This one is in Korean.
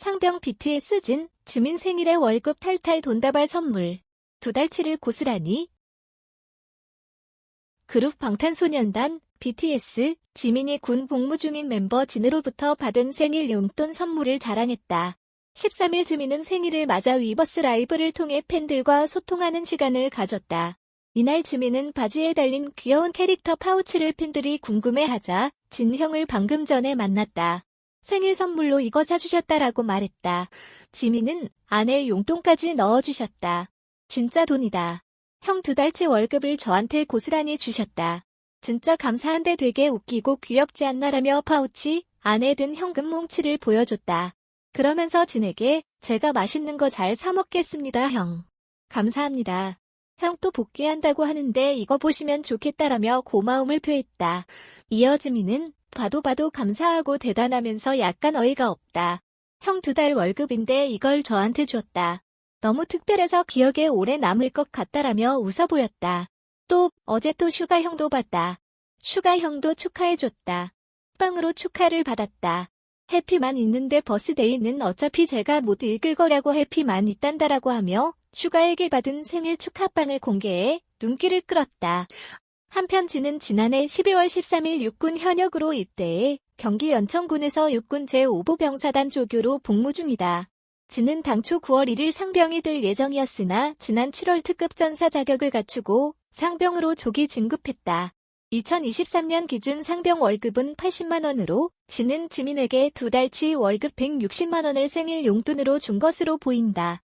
상병 BTS 진, 지민 생일에 월급 탈탈 돈다발 선물. 두 달치를 고스란히. 그룹 방탄소년단, BTS, 지민이 군 복무 중인 멤버 진으로부터 받은 생일 용돈 선물을 자랑했다. 13일 지민은 생일을 맞아 위버스 라이브를 통해 팬들과 소통하는 시간을 가졌다. 이날 지민은 바지에 달린 귀여운 캐릭터 파우치를 팬들이 궁금해하자 진형을 방금 전에 만났다. 생일 선물로 이거 사주셨다라고 말했다. 지민은 아내 용돈까지 넣어주셨다. 진짜 돈이다. 형 두 달치 월급을 저한테 고스란히 주셨다. 진짜 감사한데 되게 웃기고 귀엽지 않나라며 파우치 안에 든 현금 뭉치를 보여줬다. 그러면서 진에게 제가 맛있는 거 잘 사먹겠습니다 형. 감사합니다. 형 또 복귀한다고 하는데 이거 보시면 좋겠다라며 고마움을 표했다. 이어 지민은 봐도 봐도 감사하고 대단하면서 약간 어이가 없다. 형 두 달 월급인데 이걸 저한테 줬다. 너무 특별해서 기억에 오래 남을 것 같다라며 웃어 보였다. 또 어제 또 슈가 형도 봤다. 슈가 형도 축하해줬다. 빵으로 축하를 받았다. 해피만 있는데 버스데이는 어차피 제가 못 읽을 거라고 해피만 있단다라고 하며 슈가에게 받은 생일 축하빵을 공개해 눈길을 끌었다. 한편 지는 지난해 12월 13일 육군 현역으로 입대해 경기 연천군에서 육군 제5보병사단 조교로 복무 중이다. 지는 당초 9월 1일 상병이 될 예정이었으나 지난 7월 특급 전사 자격을 갖추고 상병으로 조기 진급했다. 2023년 기준 상병 월급은 80만 원으로 지는 지민에게 두 달치 월급 160만 원을 생일 용돈으로 준 것으로 보인다.